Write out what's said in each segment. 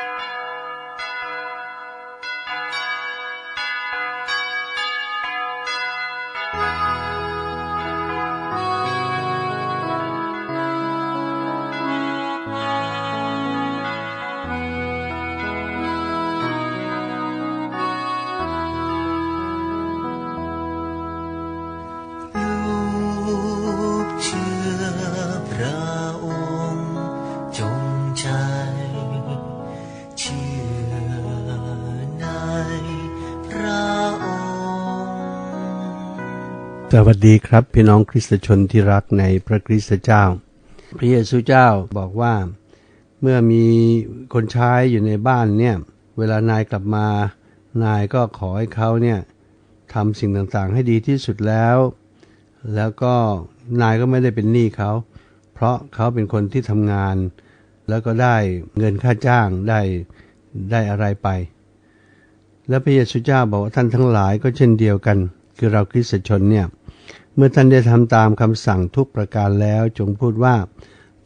ลู สวัสดีครับพี่น้องคริสตชนที่รักในพระคริสตเจ้า พระเยซูเจ้าบอกว่า เมื่อมีคนใช้อยู่ในบ้านเนี่ย เวลานายกลับมา นายก็ขอให้เขาเนี่ยทำสิ่งต่างๆให้ดีที่สุดแล้ว แล้วก็นายก็ไม่ได้เป็นหนี้เขา เพราะเขาเป็นคนที่ทำงาน แล้วก็ได้เงินค่าจ้างได้ได้อะไรไป และพระเยซูเจ้าบอกว่าท่านทั้งหลายก็เช่นเดียวกัน คือเราคริสตชนเนี่ย เมื่อท่านได้ทำตามคำสั่งทุกประการแล้วจงพูดว่า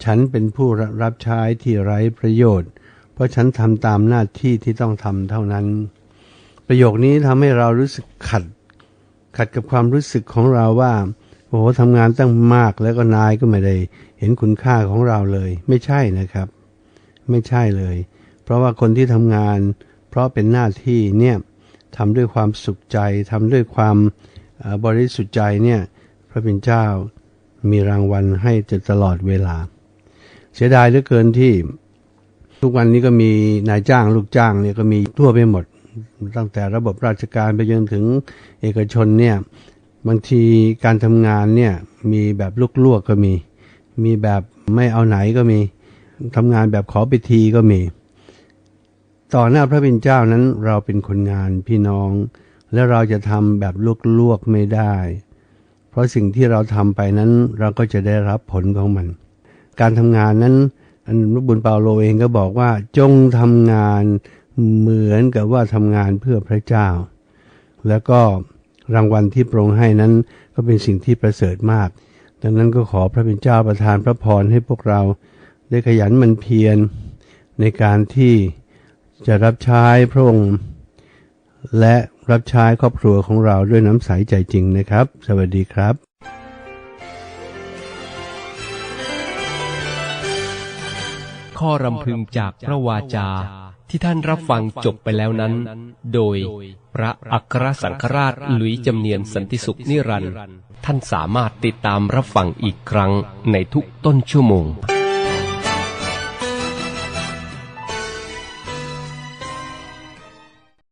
ฉันเป็นผู้รับใช้ที่ไร้ประโยชน์ เพราะฉันทำตามหน้าที่ที่ต้องทำเท่านั้น ประโยคนี้ทำให้เรารู้สึกขัด ขัดกับความรู้สึกของเราว่าโอ้โหทำงานตั้งมากแล้วก็นายก็ไม่ได้ เห็นคุณค่าของเราเลย ไม่ใช่นะครับ ไม่ใช่เลย เพราะว่าคนที่ทำงาน เพราะเป็นหน้าที่เนี่ยทำด้วยความสุขใจทำด้วยความบริสุทธิ์ใจเนี่ย ระเป็นเจ้ามีรางวัลให้ตลอดเวลา เสียดายเหลือเกินที่ทุกวันนี้ก็มีนายจ้างลูกจ้างเนี่ยก็มีทั่วไปหมด ตั้งแต่ระบบราชการไปจนถึงเอกชนเนี่ยบางทีการทำงานเนี่ยมีแบบลุกลวกก็มี มีแบบไม่เอาไหนก็มีทำงานแบบขอไปทีก็มี ต่อหน้าพระเป็นเจ้านั้นเราเป็นคนงานพี่น้อง และเราจะทำแบบลวกๆไม่ได้ เพราะสิ่งที่เราทำไปนั้นเราก็จะได้รับผลของมัน การทำงานนั้นอันรบุญเปาโลเองก็บอกว่าจงทำงานเหมือนกับว่าทำงานเพื่อพระเจ้า แล้วก็รางวัลที่โปรงให้นั้นก็เป็นสิ่งที่ประเสริฐมาก ดังนั้นก็ขอพระเป็นเจ้าประทานพระพรให้พวกเรา ได้ขยันหมันเพียรในการที่จะรับใช้พระองค์ และ รับใช้ครอบครัวของเราด้วยน้ำใสใจจริงนะครับ สวัสดีครับข้อรำพึงจากพระวาจาที่ท่านรับฟังจบไปแล้วนั้น โดยพระอัครสังฆราชหลุยจำเนียนสันติสุขนิรันดร์ท่านสามารถติดตามรับฟังอีกครั้งในทุกต้นชั่วโมง